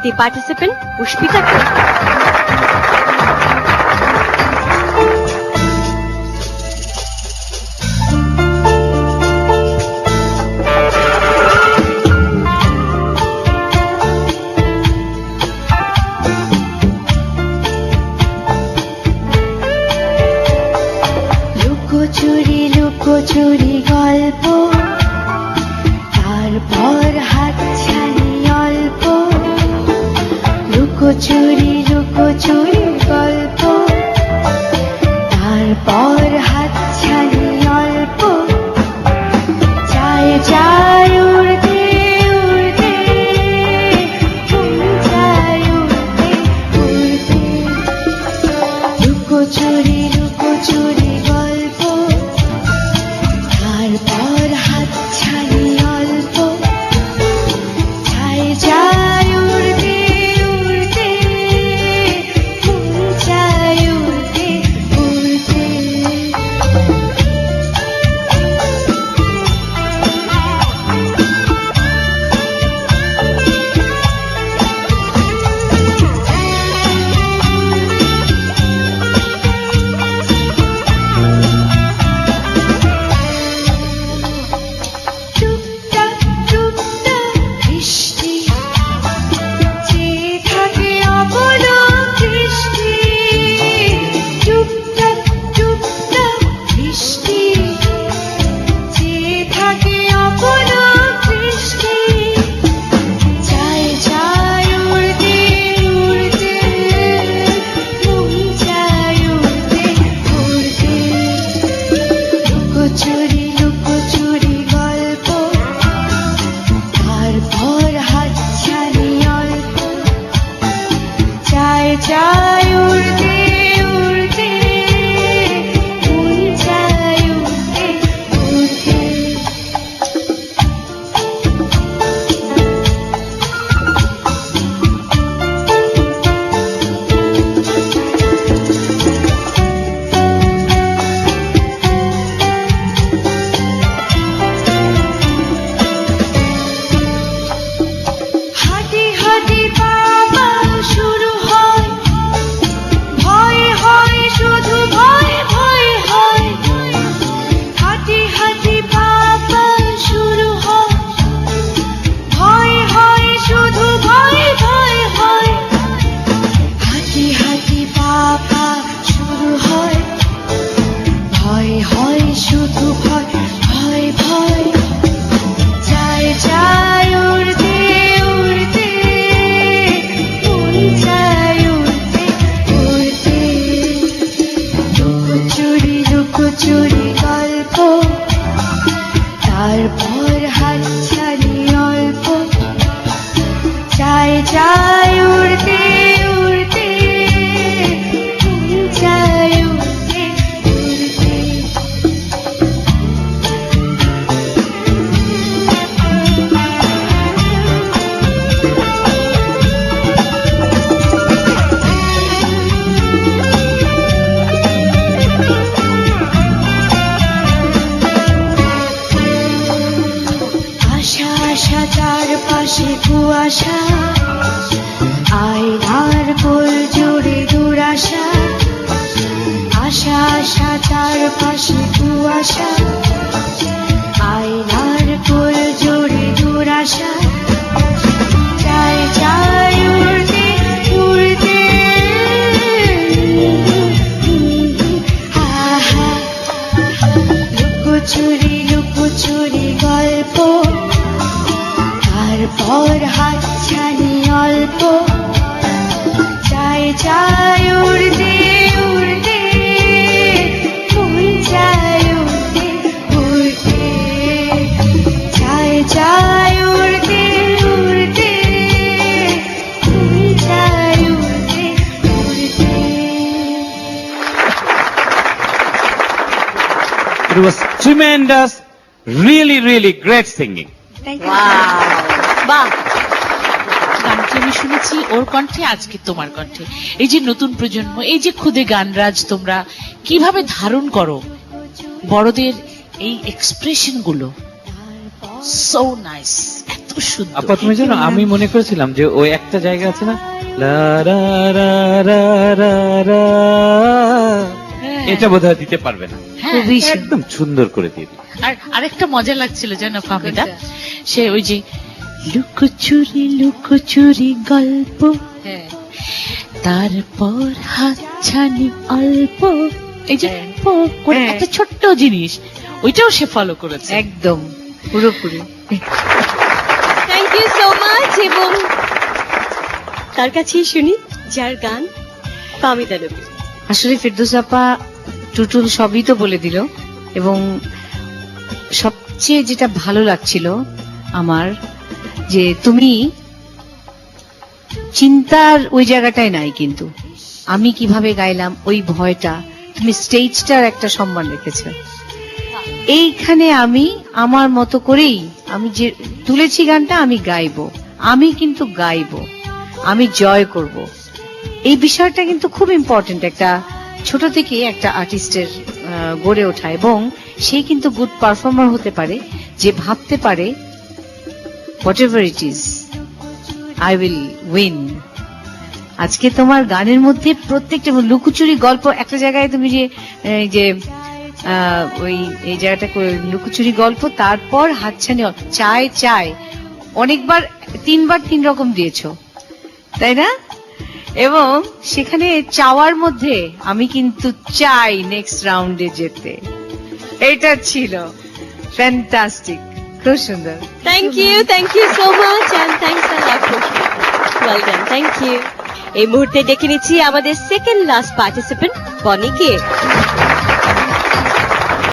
The participant, Pushpita চায় উড়তে উড়তে মন চায় উড়তে উড়তে। আশা আশা চারপাশে কুয়াশা। আয়নার কোল জুড়ে দুরাশা আশা আশা চারপাশে কুয়াশা। It was tremendous, really, really great singing. বাহ। গানটি আমি শুনেছি ওর কণ্ঠে আজকে তোমার কণ্ঠে। এই যে নতুন প্রজন্ম এই যে খুদে গানরাজ তোমরা কীভাবে ধারণ করো বড়দের এই এক্সপ্রেশনগুলো সো নাইস এত সুন্দর। আপা তুমি জানো আমি মনে করেছিলাম যে ওই একটা জায়গা আছে না? লা রা রা রা রা। এটা বোধহয় দিতে পারবে না। হ্যাঁ একদম সুন্দর করে দিয়ে দিবে। আর আরেকটা মজা লাগছিল জানো ফাহমিদা সে ওই যে লুকোচুরি লুকোচুরি গল্প। হ্যাঁ। তারপর হাতছানি অল্প। এই যে হ্যাঁ। হ্যাঁ। একটা ছোট্ট জিনিস ওইটাও সে ফলো করেছে। একদম পুরোপুরি। থ্যাংক ইউ সো মাচ এবং তার কাছেই শুনি? যার গান পামিদা নবী আসলে ফেরদৌস আপা টুটুল সবই তো বলে দিল, এবং সবচেয়ে যেটা ভালো লাগছিল আমার যে তুমি চিন্তার ওই জায়গাটায় নাই কিন্তু। আমি কীভাবে গাইলাম ওই ভয়টা, তুমি স্টেজটার একটা সম্মান রেখেছ। এইখানে আমি আমার মতো করেই আমি যে তুলেছি গানটা আমি গাইবো, আমি কিন্তু গাইবো, আমি জয় করব। এই বিষয়টা কিন্তু খুব ইম্পর্টেন্ট একটা ছোট থেকে একটা আর্টিস্টের গড়ে ওঠা এবং সে কিন্তু গুড পারফর্মার হতে পারে, যে ভাবতে পারে whatever it is I will win আজকে তোমার গানের মধ্যে প্রত্যেকটা লুকোচুরি গল্প, একটা জায়গায় তুমি যে যে ওই, এই জায়গাটা লুকোচুরি গল্প, তারপর হাতছানি, চায় চায়, অনেকবার, তিনবার তিন রকম দিয়েছ। তাই না? এবং সেখানে চাওয়ার মধ্যে আমি কিন্তু চাই নেক্সট রাউন্ডে যেতে। এটা ছিল ফ্যান্টাস্টিক খুব সুন্দর। Thank you thank you so much and thanks lot thank you এই মুহূর্তে দেখে নিচ্ছি আমাদের সেকেন্ড লাস্ট পার্টিসিপেন্ট বনিকে